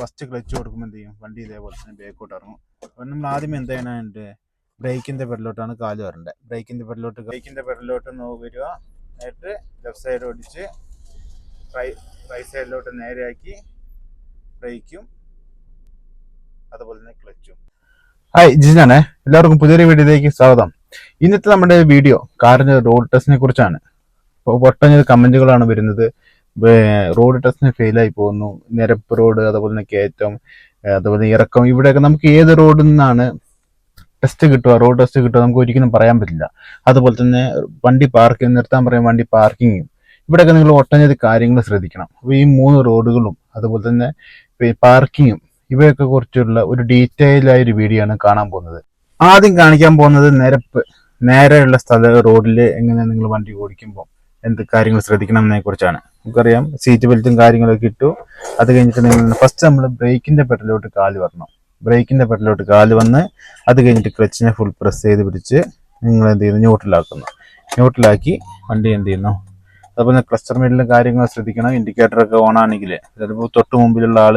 First clutch കൊടുക്കുമ്പോൾ എന്ത് ചെയ്യും? വണ്ടി ഇതേപോലെ തന്നെ ബാക്കോട്ട് ഇറങ്ങും. അപ്പം നമ്മൾ ആദ്യം എന്ത് ചെയ്യാനുണ്ട് ബ്രേക്കിന്റെ പെടലോട്ടാണ് കാൽ വരേണ്ടത് ബ്രേക്കിന്റെ പെടലോട്ട് ബ്രേക്കിന്റെ പെടലോട്ട് നോ വരിക. എന്നിട്ട് ലെഫ്റ്റ് സൈഡ് ഓടിച്ച് റൈറ്റ് സൈഡിലോട്ട് നേരെയാക്കി ബ്രേക്കും അതുപോലെ തന്നെ ക്ലച്ചും ഹായ് ജിജാണ് എല്ലാവർക്കും പുതിയൊരു വീഡിയോയിലേക്ക് സ്വാഗതം. ഇന്നത്തെ നമ്മുടെ വീഡിയോ കാറിന്റെ റോഡ് ടെസ്റ്റിനെ കുറിച്ചാണ്. ഇപ്പോൾ ഒട്ടനവധി കമന്റുകളാണ് വരുന്നത്. റോഡ് ടെസ്റ്റിന് ഫെയിലായി പോകുന്നു. നിരപ്പ് റോഡ് അതുപോലെ തന്നെ കയറ്റം അതുപോലെ ഇറക്കം. ഇവിടെയൊക്കെ നമുക്ക് ഏത് റോഡിൽ നിന്നാണ് ടെസ്റ്റ് കിട്ടുക? റോഡ് ടെസ്റ്റ് കിട്ടുക നമുക്ക് ഒരിക്കലും പറയാൻ പറ്റില്ല. അതുപോലെ തന്നെ വണ്ടി പാർക്കിംഗ് നിർത്താൻ പറയും വണ്ടി പാർക്കിങ്ങും ഇവിടെയൊക്കെ നിങ്ങൾ ഒട്ടനവധി കാര്യങ്ങൾ ശ്രദ്ധിക്കണം. അപ്പോൾ ഈ മൂന്ന് റോഡുകളും അതുപോലെ തന്നെ പാർക്കിങ്ങും ഇവയൊക്കെ കുറിച്ചുള്ള ഒരു ഡീറ്റെയിൽ ഒരു വീഡിയോ ആണ് കാണാൻ പോകുന്നത്. ആദ്യം കാണിക്കാൻ പോകുന്നത് നിരപ്പ്. നേരെയുള്ള സ്ഥല റോഡിൽ എങ്ങനെ നിങ്ങൾ വണ്ടി ഓടിക്കുമ്പോൾ എന്ത് കാര്യങ്ങൾ ശ്രദ്ധിക്കണം എന്നതിനെ കുറിച്ചാണ് നമുക്കറിയാം സീറ്റ് ബെൽറ്റും കാര്യങ്ങളൊക്കെ ഇട്ടു. അത് കഴിഞ്ഞിട്ട് നിങ്ങൾ ഫസ്റ്റ് നമ്മൾ ബ്രേക്കിന്റെ പെടലോട്ട് കാൽ വരണം. ബ്രേക്കിന്റെ പെടലോട്ട് കാൽ വന്ന് അത് കഴിഞ്ഞിട്ട് ക്ലച്ചിനെ ഫുൾ പ്രസ് ചെയ്ത് പിടിച്ച് നിങ്ങൾ എന്ത് ചെയ്യുന്നു? ന്യൂട്രലാക്കുന്നു ന്യൂട്രലാക്കി വണ്ടി എന്ത് ചെയ്യുന്നു? അതുപോലെ ക്ലസ്റ്റർ മീഡിലെ കാര്യങ്ങൾ ശ്രദ്ധിക്കണം. ഇൻഡിക്കേറ്റർ ഒക്കെ ഓൺ ആണെങ്കിൽ ചിലപ്പോൾ തൊട്ട് മുമ്പിലുള്ള ആൾ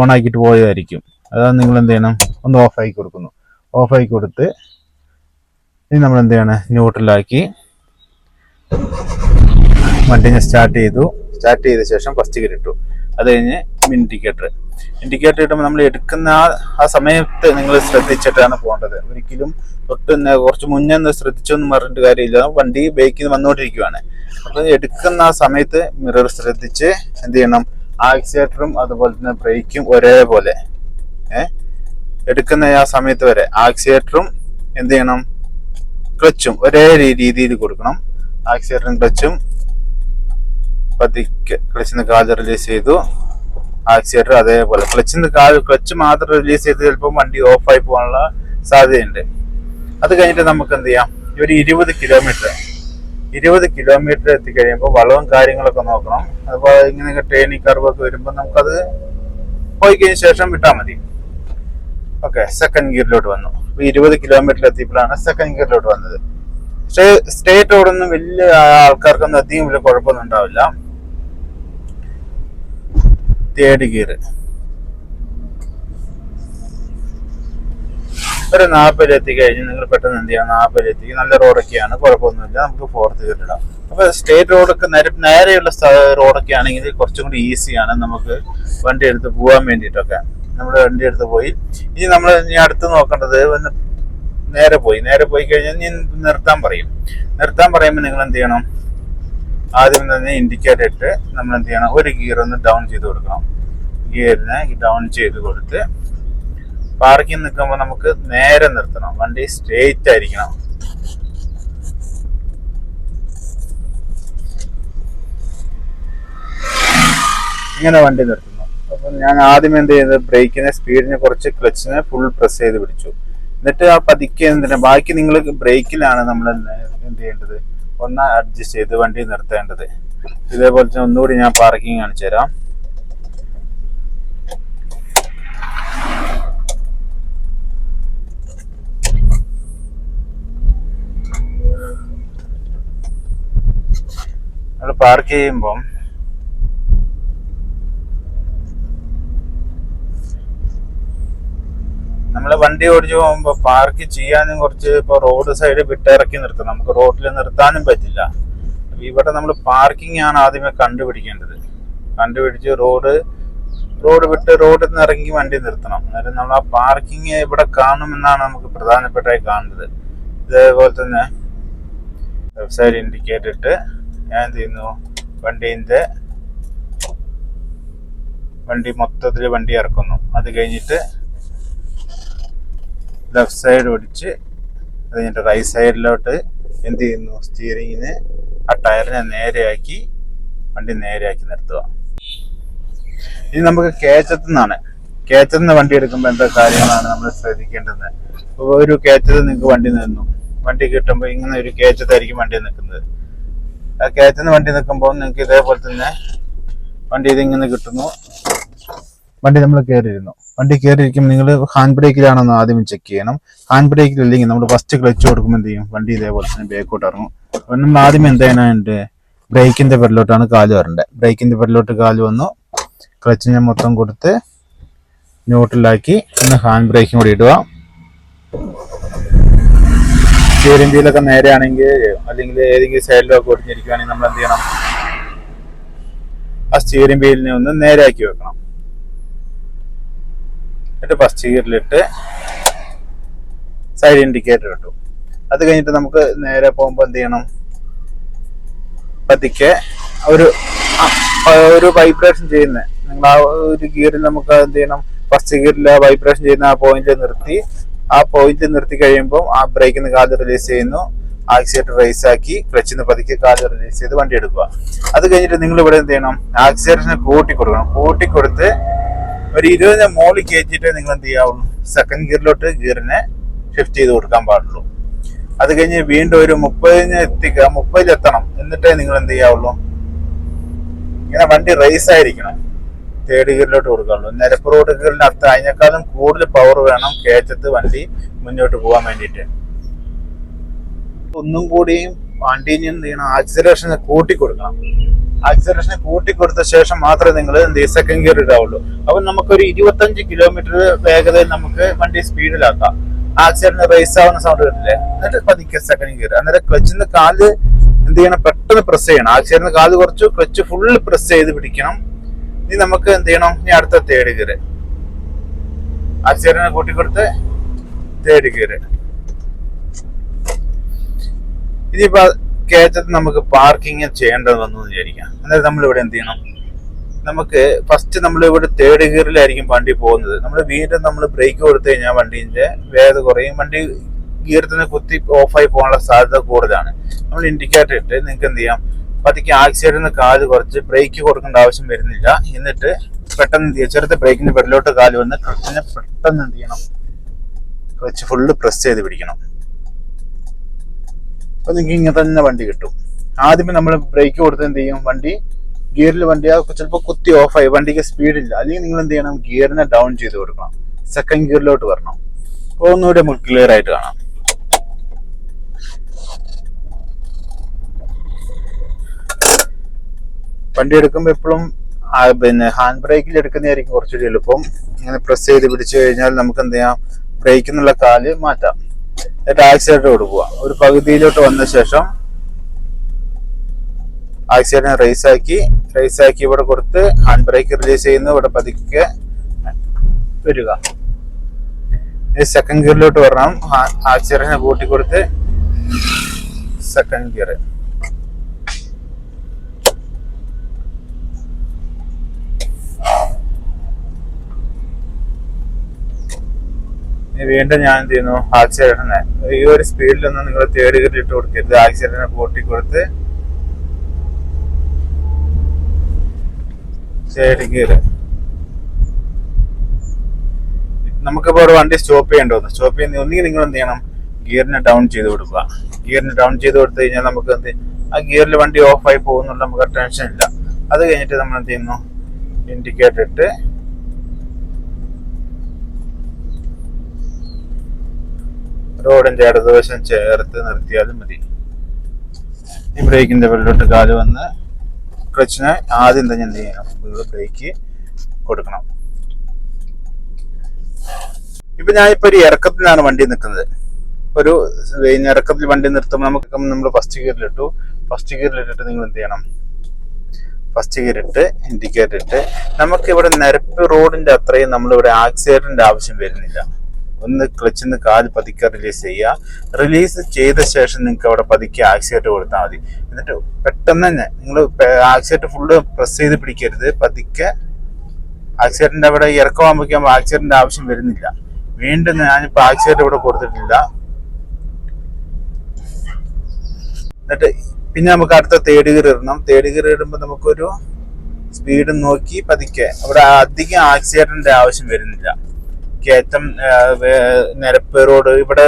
ഓൺ ആക്കിയിട്ട് പോയതായിരിക്കും. അതാണ് നിങ്ങൾ എന്ത് ചെയ്യണം? ഒന്ന് ഓഫ് ആക്കി കൊടുക്കുന്നു. ഓഫ് ആക്കി കൊടുത്ത് ഇനി നമ്മൾ എന്ത് ചെയ്യണം? ന്യൂട്രലാക്കി വണ്ടിനെ സ്റ്റാർട്ട് ചെയ്തു. സ്റ്റാർട്ട് ചെയ്ത ശേഷം ഫസ്റ്റ് ഗിയർ ഇട്ടു. അത് കഴിഞ്ഞ് ഇൻഡിക്കേറ്റർ ഇൻഡിക്കേറ്റർ ഇടുമ്പോൾ നമ്മൾ എടുക്കുന്ന ആ സമയത്ത് നിങ്ങൾ ശ്രദ്ധിച്ചിട്ടാണ് പോകേണ്ടത്. ഒരിക്കലും തൊട്ട് കുറച്ച് മുന്നേ ഒന്ന് ശ്രദ്ധിച്ചൊന്നും പറഞ്ഞിട്ട് കാര്യമില്ല. വണ്ടി ബേക്കിൽ വന്നുകൊണ്ടിരിക്കുകയാണ് അപ്പം എടുക്കുന്ന ആ സമയത്ത് മിറർ ശ്രദ്ധിച്ച് എന്ത് ചെയ്യണം? ആക്സിലേറ്ററും അതുപോലെ തന്നെ ബ്രേക്കും ഒരേപോലെ ഏഹ് എടുക്കുന്ന ആ സമയത്ത് വരെ ആക്സിലേറ്ററും എന്ത് ചെയ്യണം? ക്ലച്ചും ഒരേ രീതിയിൽ കൊടുക്കണം. ആക്സിലേറ്ററും ക്ലച്ചും പതിക്കെ ക്ലച്ചിന്റെ കാൽ റിലീസ് ചെയ്തു. ആക്സിലേറ്റർ അതേപോലെ. ക്ലച്ചിന്റെ കാൽ ക്ലച്ച് മാത്രം റിലീസ് ചെയ്ത് ചിലപ്പോൾ വണ്ടി ഓഫായി പോകാനുള്ള സാധ്യതയുണ്ട്. അത് കഴിഞ്ഞിട്ട് നമുക്ക് എന്ത് ചെയ്യാം? ഒരു ഇരുപത് കിലോമീറ്റർ ഇരുപത് കിലോമീറ്റർ എത്തിക്കഴിയുമ്പോൾ വളവും കാര്യങ്ങളൊക്കെ നോക്കണം. അതുപോലെ ഇങ്ങനെ ട്രെയിനിങ് കർവൊക്കെ വരുമ്പോൾ നമുക്കത് പോയി കഴിഞ്ഞ ശേഷം വിട്ടാൽ മതി. ഓക്കെ സെക്കൻഡ് ഗിയറിലോട്ട് വന്നു. ഇരുപത് കിലോമീറ്റർ എത്തിയപ്പോഴാണ് സെക്കൻഡ് ഗിയറിലോട്ട് വന്നത്. പക്ഷേ സ്റ്റേറ്റ് റോഡൊന്നും വലിയ ആൾക്കാർക്കൊന്നും അധികം വലിയ കുഴപ്പമൊന്നും ഉണ്ടാവില്ല. തേർഡ് ഗിയർ ഒരു നാൽപ്പതിൽ എത്തിക്കഴിഞ്ഞ് നിങ്ങൾ പെട്ടെന്ന് എന്ത് ചെയ്യാം? നാൽപ്പതിൽ നല്ല റോഡൊക്കെയാണ് കുഴപ്പമൊന്നുമില്ല. നമുക്ക് ഫോർത്ത് ഇടാം അപ്പൊ സ്റ്റേറ്റ് റോഡൊക്കെ നേരെ നേരെയുള്ള റോഡൊക്കെ ആണെങ്കിൽ കുറച്ചും കൂടി ഈസിയാണ് നമുക്ക് വണ്ടി എടുത്ത് പോകാൻ വേണ്ടിയിട്ടൊക്കെ. നമ്മൾ വണ്ടി എടുത്ത് പോയി. ഇനി നമ്മൾ ഇനി അടുത്ത് നോക്കേണ്ടത് ഒന്ന് നേരെ പോയി. നേരെ പോയി കഴിഞ്ഞാൽ ഇനി നിർത്താൻ പറയും. നിർത്താൻ പറയുമ്പോൾ നിങ്ങൾ എന്ത് ചെയ്യണം? ആദ്യം തന്നെ ഇൻഡിക്കേറ്റർ ഇട്ട് നമ്മൾ എന്ത് ചെയ്യണം? ഒരു ഗിയർ ഒന്ന് ഡൗൺ ചെയ്ത് കൊടുക്കണം. ഗിയറിനെ ഡൗൺ ചെയ്ത് കൊടുത്ത് പാർക്കിംഗ് നിൽക്കുമ്പോൾ നമുക്ക് നേരെ നിർത്തണം. വണ്ടി സ്ട്രേറ്റ് ആയിരിക്കണം. ഇങ്ങനെ വണ്ടി നിർത്തുന്നു. അപ്പൊ ഞാൻ ആദ്യം എന്ത് ചെയ്തത് ബ്രേക്കിനെ സ്പീഡിനെ കുറച്ച് ക്ലച്ചിനെ ഫുൾ പ്രസ് ചെയ്ത് പിടിച്ചു. എന്നിട്ട് ആ പതുക്കെ എന്തിനാ? ബാക്കി നിങ്ങൾ ബ്രേക്കിലാണ് നമ്മൾ എന്ത് ചെയ്യേണ്ടത്? ഒന്ന് അഡ്ജസ്റ്റ് ചെയ്ത് വണ്ടി നിർത്തേണ്ടത്. ഇതേപോലെ തന്നെ ഒന്നുകൂടി ഞാൻ പാർക്കിംഗ് കാണിച്ചു തരാം. നമ്മൾ പാർക്ക് ചെയ്യുമ്പം നമ്മൾ വണ്ടി ഓടിച്ചു പോകുമ്പോൾ പാർക്ക് ചെയ്യാനും കുറച്ച് ഇപ്പോൾ റോഡ് സൈഡ് വിട്ടിറക്കി നിർത്തും നമുക്ക് റോഡിൽ നിർത്താനും പറ്റില്ല. ഇവിടെ നമ്മൾ പാർക്കിംഗ് ആണ് ആദ്യമേ കണ്ടുപിടിക്കേണ്ടത്. കണ്ടുപിടിച്ച് റോഡ് റോഡ് വിട്ട് റോഡിൽ നിന്ന് ഇറങ്ങി വണ്ടി നിർത്തണം. അന്നേരം നമ്മൾ ആ പാർക്കിംഗ് ഇവിടെ കാണുമെന്നാണ് നമുക്ക് പ്രധാനപ്പെട്ടായി കാണുന്നത്. ഇതേപോലെ തന്നെ ലെഫ്റ്റ് ഇൻഡിക്കേറ്റ് ഇട്ട് ഞാൻ എന്ത് ചെയ്യുന്നു? വണ്ടീന്റെ വണ്ടി മൊത്തത്തിൽ വണ്ടി ഇറക്കുന്നു. അത് കഴിഞ്ഞിട്ട് ലെഫ്റ്റ് സൈഡ് ഓടിച്ച് അത് കഴിഞ്ഞിട്ട് റൈറ്റ് സൈഡിലോട്ട് എന്ത് ചെയ്യുന്നു? സ്റ്റിയറിങ്ങിന് ആ ടയറിനെ നേരെയാക്കി വണ്ടി നേരെയാക്കി നിർത്തുക. ഇനി നമുക്ക് കേച്ചത്തു നിന്നാണ് കേച്ചത്ത് നിന്ന് വണ്ടി എടുക്കുമ്പോൾ എന്താ കാര്യങ്ങളാണ് നമ്മൾ ശ്രദ്ധിക്കേണ്ടത്? ഒരു കേച്ചത്ത് നിങ്ങൾക്ക് വണ്ടി നിന്നു. വണ്ടി കിട്ടുമ്പോൾ ഇങ്ങനെ ഒരു കേച്ചത്തായിരിക്കും വണ്ടി നിൽക്കുന്നത്. ആ കേച്ചത്ത് വണ്ടി നിൽക്കുമ്പോൾ നിങ്ങൾക്ക് ഇതേപോലെ തന്നെ വണ്ടി ഇതിങ്ങനെ കിട്ടുന്നു. വണ്ടി നമ്മൾ കയറിയിരുന്നു വണ്ടി കയറിയിരിക്കുമ്പോൾ നിങ്ങൾ ഹാൻഡ് ബ്രേക്കിലാണെന്ന് ആദ്യം ചെക്ക് ചെയ്യണം. ഹാൻഡ് ബ്രേക്കിൽ ഇല്ലെങ്കിൽ നമ്മൾ ഫസ്റ്റ് ക്ലച്ച് കൊടുക്കുമ്പോൾ എന്ത് ചെയ്യും? വണ്ടി ഇതേപോലെ തന്നെ ബാക്കോട്ട് ഇറങ്ങും. അപ്പം നമ്മൾ ആദ്യം എന്തായാലും എന്റെ ബ്രേക്കിന്റെ പെരലോട്ടാണ് കാൽ വരേണ്ടത് ബ്രേക്കിന്റെ പെരലോട്ട് കാൽ വന്നു. ക്ലച്ച് ഞാൻ മൊത്തം കൊടുത്ത് ന്യൂട്രലാക്കി ഒന്ന് ഹാൻഡ് ബ്രേക്കും കൂടി ഇടുക. സ്റ്റിയറിംഗ് വീലൊക്കെ നേരെയാണെങ്കിൽ അല്ലെങ്കിൽ ഏതെങ്കിലും സൈഡിലൊക്കെ ഒടിഞ്ഞിരിക്കുകയാണെങ്കിൽ നമ്മൾ എന്ത് ചെയ്യണം? ആ സ്റ്റിയറിംഗ് വീലിനെ ഒന്ന് നേരെയാക്കി വെക്കണം. എന്നിട്ട് ഫസ്റ്റ് ഗിയറിലിട്ട് സൈഡ് ഇൻഡിക്കേറ്റർ ഇട്ടു. അത് കഴിഞ്ഞിട്ട് നമുക്ക് നേരെ പോകുമ്പോൾ എന്ത് ചെയ്യണം? പതിക്കെ ഒരു ഒരു വൈബ്രേഷൻ ചെയ്യുന്നത് നിങ്ങൾ ആ ഒരു ഗിയറിൽ നമുക്ക് എന്ത് ചെയ്യണം? ഫസ്റ്റ് ഗിയറിൽ ആ വൈബ്രേഷൻ ചെയ്യുന്ന ആ പോയിന്റ് നിർത്തി. ആ പോയിന്റ് നിർത്തി കഴിയുമ്പോൾ ആ ബ്രേക്കിൽ നിന്ന് കാൽ റിലീസ് ചെയ്യുന്നു. ആക്സിലേറ്റർ റേസ് ആക്കി ക്ലച്ചിൽ നിന്ന് പതുക്കെ കാൽ റിലീസ് ചെയ്ത് വണ്ടി എടുക്കുക. അത് കഴിഞ്ഞിട്ട് നിങ്ങൾ ഇവിടെ എന്ത് ചെയ്യണം? ആക്സിലേറ്ററിനെ കൂട്ടി കൊടുക്കണം. കൂട്ടി കൊടുത്ത് ഒരു ഇരുപതിന് മോളിൽ കയറ്റിയിട്ട് നിങ്ങൾ എന്ത് ചെയ്യാവുള്ളൂ? സെക്കൻഡ് ഗിയറിലോട്ട് ഗിയറിനെ ഷിഫ്റ്റ് ചെയ്ത് കൊടുക്കാൻ പാടുള്ളൂ. അത് കഴിഞ്ഞ് വീണ്ടും ഒരു മുപ്പതിന് എത്തിക്കുക മുപ്പതിൽ എത്തണം. എന്നിട്ടേ നിങ്ങൾ എന്ത് ചെയ്യാവുള്ളൂ? ഇങ്ങനെ വണ്ടി റേസ് ആയിരിക്കണം. തേർഡ് ഗിയറിലോട്ട് കൊടുക്കാവുള്ളൂ നിരപ്പ് റോഡ് ഗിയറിന്റെ അർത്ഥം അതിനേക്കാളും കൂടുതൽ പവർ വേണം കയറ്റത്ത് വണ്ടി മുന്നോട്ട് പോകാൻ വേണ്ടിയിട്ട്. ഒന്നും കൂടിയും ചെയ്യണം കൂട്ടിക്കൊടുക്കണം കൂട്ടി കൊടുക്കണം. ആക്സിലറേഷൻ കൂട്ടിക്കൊടുത്ത ശേഷം മാത്രമേ നിങ്ങൾ എന്ത് ചെയ്യും? സെക്കൻഡ് ഗിയർ ഇടാവുള്ളൂ. അപ്പം നമുക്കൊരു ഇരുപത്തഞ്ച് കിലോമീറ്റർ വേഗതയിൽ നമുക്ക് വണ്ടി സ്പീഡിലാക്കാം ആക്സിഡന്റ് റേസ് ആവുന്ന സൗണ്ട് കിട്ടില്ലേ? എന്നിട്ട് പതുക്കെ സെക്കൻഡ് ഗിയർ അന്നേരം ക്ലച്ചിന്ന് കാൽ എന്ത് ചെയ്യണം? പെട്ടെന്ന് പ്രസ് ചെയ്യണം. ആക്സിഡന്റ് കാൽ കുറച്ചു ക്ലച്ച് ഫുള്ള് പ്രസ് ചെയ്ത് പിടിക്കണം. ഇനി നമുക്ക് എന്ത് ചെയ്യണം? ഇനി അടുത്ത തേർഡ് ഗിയർ ആക്സിഡന്റ് കൂട്ടിക്കൊടുത്ത് തേർഡ് ഗിയർ ഇനിയിപ്പോ കയറ്റത്ത് നമുക്ക് പാർക്കിംഗ് ചെയ്യേണ്ടത് വന്നു എന്ന് വിചാരിക്കാം. അന്നേരം നമ്മൾ ഇവിടെ എന്ത് ചെയ്യണം? നമുക്ക് ഫസ്റ്റ് നമ്മൾ ഇവിടെ തേർഡ് ഗിയറിലായിരിക്കും വണ്ടി പോകുന്നത്. നമ്മൾ വീണ്ടും നമ്മൾ ബ്രേക്ക് കൊടുത്തു കഴിഞ്ഞാൽ വണ്ടീന്റെ വേഗത കുറയും. വണ്ടി ഗിയർ തന്നെ കുത്തി ഓഫായി പോകാനുള്ള സാധ്യത കൂടുതലാണ്. നമ്മൾ ഇൻഡിക്കേറ്റർ ഇട്ട് നിങ്ങൾക്ക് എന്ത് ചെയ്യാം? പതുക്കെ നിന്ന് കാൽ കുറച്ച് ബ്രേക്ക് കൊടുക്കേണ്ട ആവശ്യം വരുന്നില്ല. എന്നിട്ട് പെട്ടെന്ന് എന്ത് ചെയ്യുക? ചെറുത്തെ ബ്രേക്കിന്റെ പെടലോട്ട് കാൽ വന്ന് ക്ലച്ചിനെ പെട്ടെന്ന് എന്ത് ചെയ്യണം? ക്ലച്ച് ഫുള്ള് പ്രസ് ചെയ്ത് പിടിക്കണം. അപ്പൊ നിങ്ങൾക്ക് ഇങ്ങനെ തന്നെ വണ്ടി കിട്ടും. ആദ്യമേ നമ്മൾ ബ്രേക്ക് കൊടുത്ത് എന്ത് ചെയ്യും? വണ്ടി ഗിയറിൽ വണ്ടി ചിലപ്പോൾ കുത്തി ഓഫായി വണ്ടിക്ക് സ്പീഡില്ല അല്ലെങ്കിൽ നിങ്ങൾ എന്ത് ചെയ്യണം? ഗിയറിനെ ഡൗൺ ചെയ്ത് കൊടുക്കണം. സെക്കൻഡ് ഗിയറിലോട്ട് വരണം. അപ്പോൾ ഒന്നുകൂടി നമുക്ക് ക്ലിയർ ആയിട്ട് കാണാം. വണ്ടി എടുക്കുമ്പോൾ എപ്പോഴും പിന്നെ ഹാൻഡ് ബ്രേക്കിൽ എടുക്കുന്നതായിരിക്കും കുറച്ചുകൂടി എളുപ്പം. ഇങ്ങനെ പ്രസ് ചെയ്ത് പിടിച്ചു കഴിഞ്ഞാൽ നമുക്ക് എന്ത് ചെയ്യാം? ബ്രേക്കിൽ നിന്നുള്ള കാൽ മാറ്റാം. എന്നിട്ട് കൊടുക്കുക ഒരു പകുതിയിലോട്ട് വന്ന ശേഷം ആക്സിലേറ്റർ റേസ് ആക്കി റേസ് ആക്കി ഇവിടെ കൊടുത്ത് ഹാൻഡ് ബ്രേക്ക് റിലീസ് ചെയ്യുന്നു. ഇവിടെ പതുക്കെ വരിക. സെക്കൻഡ് ഗിയറിലോട്ട് വരണം. ആക്സിലേറ്ററിനെ കൂട്ടി കൊടുത്ത് സെക്കൻഡ് ഗിയർ ഇനി വീണ്ടും ഞാൻ എന്ത് ചെയ്യുന്നു ആക്സിലേറ്ററിനെ ഈ ഒരു സ്പീഡിലൊന്നും നിങ്ങൾ തേർഡ് ഗിയറിൽ ഇട്ട് കൊടുക്കരുത്. ആക്സിലേറ്ററിനെ പൊട്ടി കൊടുത്ത് തേർഡ് ഗിയർ നമുക്കിപ്പോ ഒരു വണ്ടി സ്റ്റോപ്പ് ചെയ്യേണ്ടത് സ്റ്റോപ്പ് ചെയ്യുന്ന ഒന്നുകിൽ നിങ്ങൾ എന്ത് ചെയ്യണം ഗിയറിനെ ഡൗൺ ചെയ്ത് കൊടുക്കുക. ഗിയറിന് ഡൗൺ ചെയ്ത് കൊടുത്തു കഴിഞ്ഞാൽ നമുക്ക് എന്ത് ആ ഗിയറിൽ വണ്ടി ഓഫ് ആയി പോകുന്നുള്ള നമുക്ക് ടെൻഷൻ ഇല്ല. അത് കഴിഞ്ഞിട്ട് നമ്മൾ എന്ത് ചെയ്യുന്നു? ഇൻഡിക്കേറ്റർ ഇട്ട് റോഡിന്റെ ഇടതുവശം ചേർത്ത് നിർത്തിയാലും മതി. ഈ ബ്രേക്കിന്റെ വെള്ളോട്ട് കാൽ വന്ന് ക്ലച്ചിനെ ആദ്യം തന്നെ എന്ത് ചെയ്യണം? ബ്രേക്ക് കൊടുക്കണം. ഇപ്പൊ ഞാനിപ്പോ ഒരു ഇറക്കത്തിലാണ് വണ്ടി നിൽക്കുന്നത്. ഒരു ഇറക്കത്തിൽ വണ്ടി നിർത്തുമ്പോൾ നമുക്ക് നമ്മൾ ഫസ്റ്റ് ഗിയറിലിട്ടു ഫസ്റ്റ് ഗിയറിലിട്ടിട്ട് നിങ്ങൾ എന്ത് ചെയ്യണം? ഫസ്റ്റ് ഗിയർ ഇട്ട് ഇൻഡിക്കേറ്റർ ഇട്ട്. നമുക്ക് ഇവിടെ നിരപ്പ് റോഡിന്റെ അത്രയും നമ്മളിവിടെ ആക്സിഡന്റിന്റെ ആവശ്യം വരുന്നില്ല. ഒന്ന് ക്ലച്ചിൽ നിന്ന് കാൽ പതുക്കെ റിലീസ് ചെയ്യുക. റിലീസ് ചെയ്ത ശേഷം നിങ്ങൾക്ക് അവിടെ പതുക്കെ ആക്സിഡന്റ് കൊടുത്താൽ മതി. എന്നിട്ട് പെട്ടെന്ന് തന്നെ നിങ്ങൾ ആക്സിഡന്റ് ഫുള്ള് പ്രസ് ചെയ്ത് പിടിക്കരുത്. പതുക്കെ ആക്സിഡന്റ് അവിടെ ഇറക്കമാകുമ്പോൾ ആക്സിഡന്റ് ആവശ്യം വരുന്നില്ല. വീണ്ടും ഞാനിപ്പോൾ ആക്സിഡന്റ് ഇവിടെ കൊടുത്തിട്ടില്ല. എന്നിട്ട് പിന്നെ നമുക്ക് അടുത്ത തേർഡ് ഗിയർ ഇടണം. തേർഡ് ഗിയർ ഇടുമ്പോൾ നമുക്കൊരു സ്പീഡ് നോക്കി പതുക്കെ. അവിടെ അധികം ആക്സിഡന്റിന്റെ ആവശ്യം വരുന്നില്ല. കയറ്റം നിരപ്പ് റോഡ് ഇവിടെ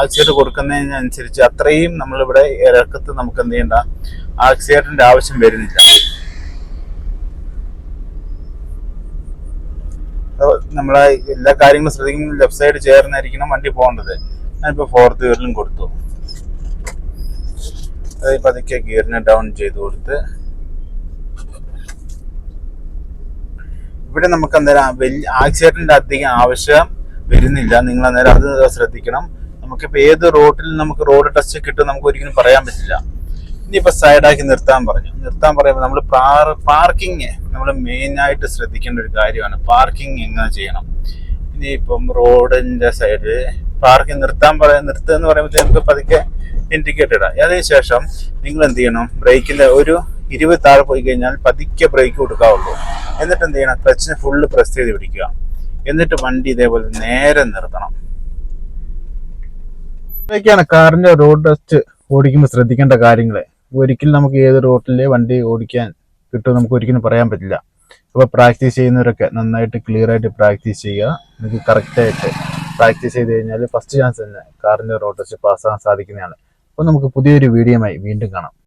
ആക്സിഡന്റ് കൊടുക്കുന്നതിനനുസരിച്ച് അത്രയും നമ്മളിവിടെ ഇറക്കത്ത് നമുക്ക് എന്ത് ചെയ്യണ്ട ആക്സിഡന്റിന്റെ ആവശ്യം വരുന്നില്ല. നമ്മളെ എല്ലാ കാര്യങ്ങളും ശ്രദ്ധിക്കുമ്പോൾ ലെഫ്റ്റ് സൈഡ് ചേർന്നായിരിക്കണം വണ്ടി പോകേണ്ടത്. ഞാനിപ്പോ ഫോർത്ത് ഗിയറിലും കൊടുത്തു. അതായത് പതുക്കെ ഗിയറിനെ ഡൗൺ ചെയ്ത് കൊടുത്ത് ഇവിടെ നമുക്ക് അന്നേരം വലിയ ആക്സിഡന്റിന്റെ അധികം ആവശ്യം വരുന്നില്ല. നിങ്ങൾ അന്നേരം അത് ശ്രദ്ധിക്കണം. നമുക്കിപ്പോ ഏത് റോഡിൽ നമുക്ക് റോഡ് ടെസ്റ്റ് കിട്ടും നമുക്ക് ഒരിക്കലും പറയാൻ പറ്റില്ല. ഇനിയിപ്പോ സൈഡാക്കി നിർത്താൻ പറഞ്ഞു. നിർത്താൻ പറയുമ്പോൾ നമ്മൾ പാർക്കിങ് നമ്മൾ മെയിനായിട്ട് ശ്രദ്ധിക്കേണ്ട ഒരു കാര്യമാണ്. പാർക്കിംഗ് എങ്ങനെ ചെയ്യണം? ഇനിയിപ്പം റോഡിന്റെ സൈഡിൽ പാർക്കിംഗ് നിർത്താൻ പറയാൻ നിർത്തുക എന്ന് പറയുമ്പോൾ നമുക്ക് പതുക്കെ ഇൻഡിക്കേറ്റർ ഇടാം അതിനുശേഷം നിങ്ങൾ എന്ത് ചെയ്യണം? ബ്രേക്കിന്റെ ഒരു ഇരുപത് താഴെ പോയി കഴിഞ്ഞാൽ പതുക്കെ ബ്രേക്ക് കൊടുക്കാവുള്ളൂ. എന്നിട്ട് എന്ത് ചെയ്യണം? ക്ലച്ചിന് ഫുള്ള് പ്രസ് ചെയ്ത് പിടിക്കുക. എന്നിട്ട് വണ്ടി ഇതേപോലെ നേരെ നിർത്തണം. ഇതൊക്കെയാണ് കാറിന്റെ റോഡ് ടെസ്റ്റ് ഓടിക്കുമ്പോൾ ശ്രദ്ധിക്കേണ്ട കാര്യങ്ങൾ ഒരിക്കലും നമുക്ക് ഏത് റോഡിലെ വണ്ടി ഓടിക്കാൻ കിട്ടും നമുക്ക് ഒരിക്കലും പറയാൻ പറ്റില്ല. അപ്പോൾ പ്രാക്ടീസ് ചെയ്യുന്നവരൊക്കെ നന്നായിട്ട് ക്ലിയർ ആയിട്ട് പ്രാക്ടീസ് ചെയ്യുക. നിങ്ങൾക്ക് കറക്റ്റായിട്ട് പ്രാക്ടീസ് ചെയ്ത് കഴിഞ്ഞാൽ ഫസ്റ്റ് ചാൻസ് തന്നെ കാറിന്റെ റോഡ് ടെസ്റ്റ് പാസ്സാകാൻ സാധിക്കുന്നതാണ്. അപ്പോൾ നമുക്ക് പുതിയൊരു വീഡിയോയുമായി വീണ്ടും കാണാം.